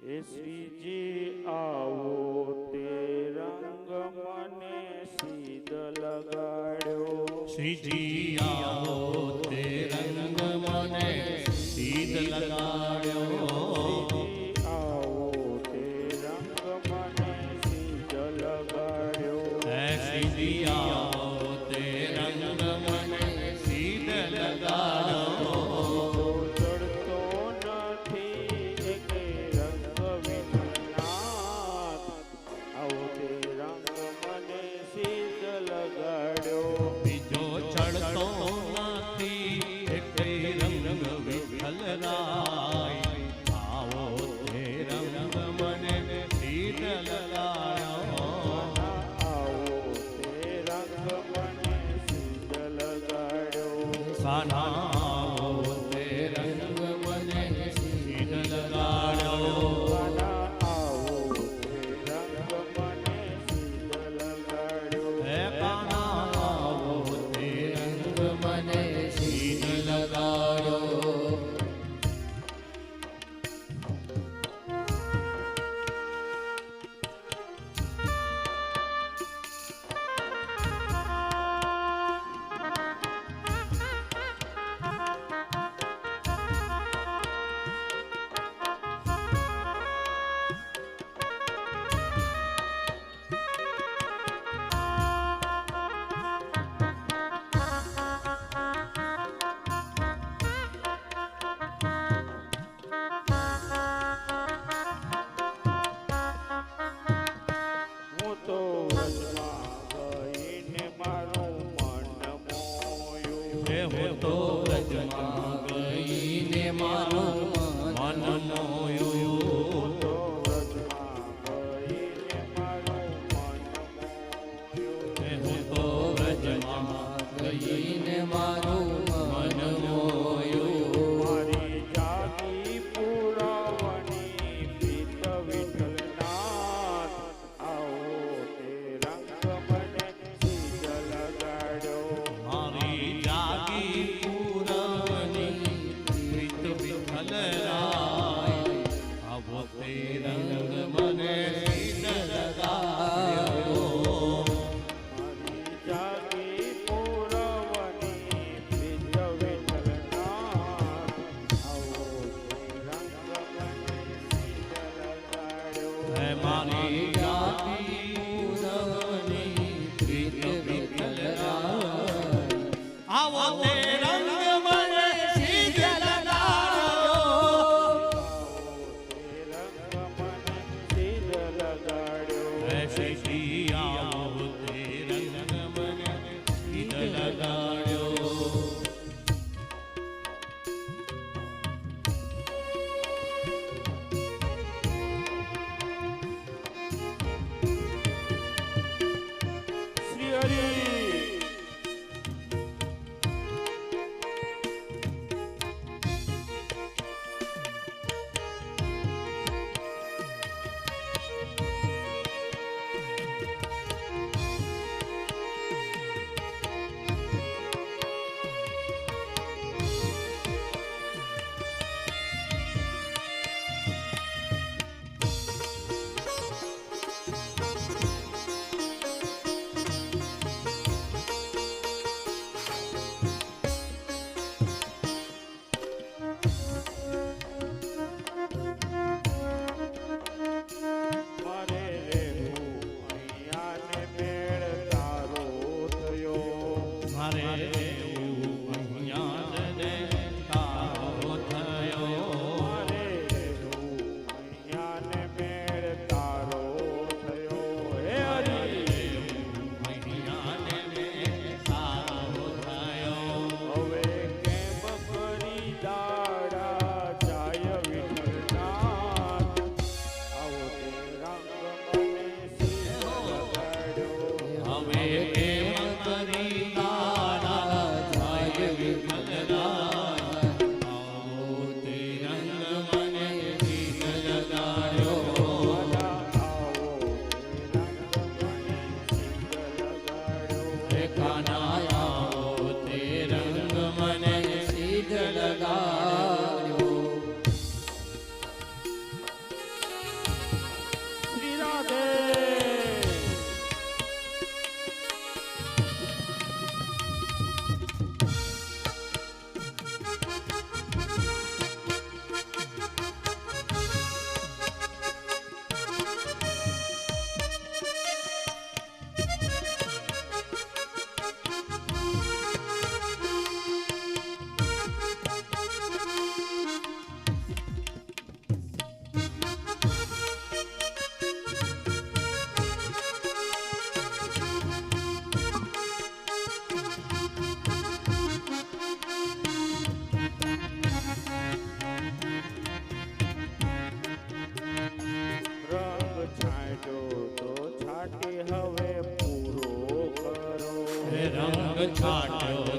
એ શ્રીજી આવો તે રંગ મને સીધ લગાડ્યો. શ્રીજી આવો હું તો ગજમાં ગઈને મારું মনে રંગ છાંટ્યો.